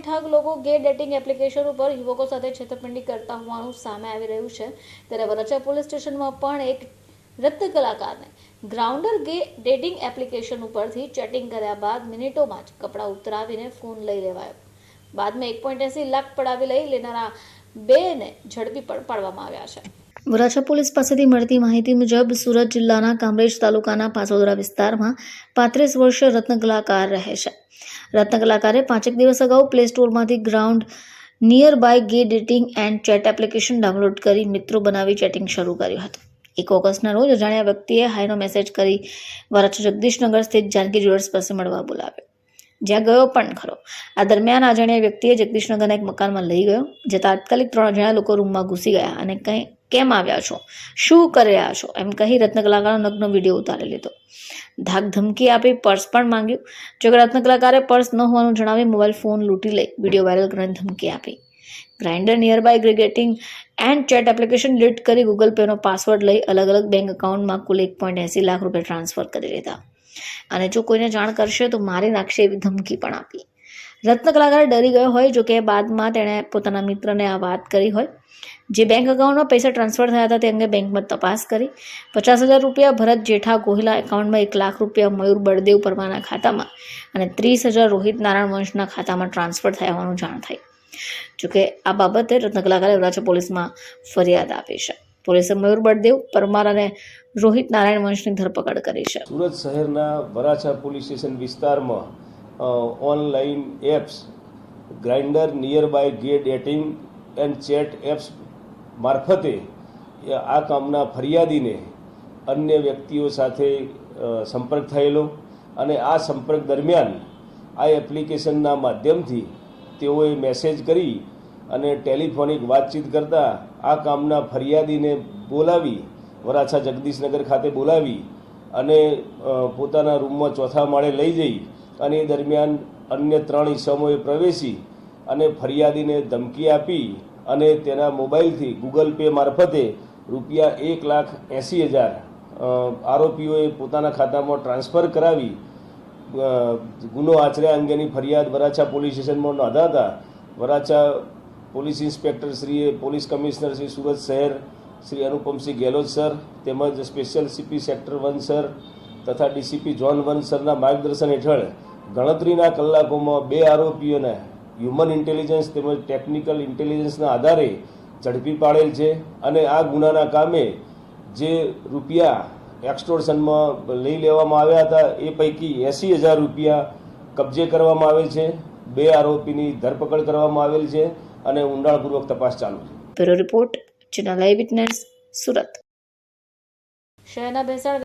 ઠગ લોકો ગે dating application ઉપર યુવકો સાથે છેતરપિંડી કરતા હોવાનું સામે આવી રહ્યું છે. ત્યારે વરચા પોલીસ સ્ટેશનમાં પણ એક નૃત્ય કલાકારને ગ્રાઉન્ડર ગે ડેટિંગ એપ્લિકેશન ઉપરથી ચેટિંગ કર્યા બાદ મિનિટોમાં જ કપડાં ઉતરાવીને ફોન લઈ લેવાયો. બાદમાં એક પોઈન્ટ એસી લાખ પડાવી લઈ લેનારા બેને ઝડપી પણ પાડવામાં આવ્યા છે. વરાછા પોલીસ પાસેથી મળતી માહિતી મુજબ સુરત જિલ્લાના કામરેજ તાલુકાના પાસોદરા વિસ્તારમાં પાંત્રીસ વર્ષીય રત્ન કલાકાર રહે છે. રત્ન કલાકારે પાંચેક દિવસ અગાઉ play સ્ટોરમાંથી Grindr near by gay dating and chat application download કરી મિત્રો બનાવી ચેટિંગ શરૂ કર્યું હતું. એક ઓગસ્ટના રોજ અજાણ્યા વ્યક્તિએ હાઈનો મેસેજ કરી વરાછા જગદીશનગર સ્થિત જાનકી જ્વેલર્સ પાસે મળવા બોલાવ્યો. જ્યાં ગયો પણ ખરો. આ દરમિયાન અજાણ્યા વ્યક્તિએ જગદીશનગરના એક મકાનમાં લઈ ગયો જે તાત્કાલિક ત્રણ અજાણ્યા લોકો રૂમમાં ઘૂસી ગયા અને કંઈ કેમ આવ્યા છો? શું કરી રહ્યા છો? એમ કહી રત્ન કલાકારનો નગ્ન વીડિયો ઉતારી લીધો. ધાક ધમકી આપી પર્સ પણ માંગ્યું. જોકે રત્ન કલાકારે પર્સ ન હોવાનું જણાવી મોબાઈલ ફોન લૂંટી લઈ વીડિયો વાયરલ કરીને ધમકી આપી. Grindr nearby ગ્રેગેટિંગ and chat application delete કરી ગૂગલ પેનો પાસવર્ડ લઈ અલગ અલગ બેંક એકાઉન્ટમાં કુલ એક પોઈન્ટ એંસી લાખ રૂપિયા ટ્રાન્સફર કરી લીધા અને જો કોઈને જાણ કરશે તો મારી નાખશે એવી ધમકી પણ આપી. રત્ન કલાકાર ડરી ગયો હોય, જો કે બાદમાં તેણે પોતાના મિત્રને આ વાત કરી હોય. જે બેંક એકાઉન્ટમાં પૈસા ટ્રાન્સફર થયા હતા, તે અંગે બેંકમાં તપાસ કરી. પચાસ હજાર રૂપિયા ભરત જેઠા ગોહિલા એકાઉન્ટમાં એક લાખ રૂપિયા મયુર બળદેવ પરમાના ખાતામાં અને ત્રીસ હજાર રોહિત નારાયણ વંશના ખાતામાં ટ્રાન્સફર થયા હોવાનું જાણ થઈ જોકે આ બાબતે રત્ન કલાકારે વરાછા પોલીસમાં ફરિયાદ આપી છે. પોલીસે મયુર બળદેવ, પરમાર અને રોહિત નારાયણ વંશની ધરપકડ કરી છે. સુરત શહેરના વરાછા પોલીસ સ્ટેશન વિસ્તારમાં online apps, Grindr near by gay dating and chat apps મારફતે આ કામના ફરિયાદીને અન્ય વ્યક્તિઓ સાથે સંપર્ક થયેલો અને આ સંપર્ક દરમિયાન આ એપ્લિકેશનના માધ્યમથી તેઓએ મેસેજ કરી અને ટેલિફોનિક વાતચીત કરતાં આ કામના ફરિયાદીને બોલાવી, વરાછા જગદીશનગર ખાતે બોલાવી અને પોતાના રૂમમાં ચોથા માળે લઈ જઈ અને એ દરમિયાન અન્ય ત્રણ ઈસમોએ પ્રવેશી અને ફરિયાદીને ધમકી આપી અને તેના મોબાઈલથી ગૂગલ પે મારફતે રૂપિયા એક લાખ એંસી હજાર આરોપીઓએ પોતાના ખાતામાં ટ્રાન્સફર કરાવી ગુનો આચર્યા અંગેની ફરિયાદ વરાછા પોલીસ સ્ટેશનમાં નોંધાતા વરાછા પોલીસ ઇન્સ્પેક્ટર શ્રીએ પોલીસ કમિશનર શ્રી સુરત શહેર શ્રી અનુપમસિંહ ગેહલોત સર તેમજ special CP sector one sir તથા ડીસીપી જોન વનસરના માર્ગદર્શન હેઠળ ગણતરીના કલાકોમાં બે આરોપીઓને હ્યુમન ઇન્ટેલિજન્સ તેમજ ટેકનિકલ ઇન્ટેલિજન્સના આધારે ઝડપી પાડેલ છે અને આ ગુનાના કામે જે રૂપિયા એક્સટોર્શનમાં લઈ લેવામાં આવ્યા હતા એ પૈકી એંસી હજાર રૂપિયા કબજે કરવામાં આવેલ છે. બે આરોપીની ધરપકડ કરવામાં આવેલ છે અને ઊંડાણપૂર્વક તપાસ ચાલુ છે. Bureau report channel witness Surat. શહેરના ભેસાણ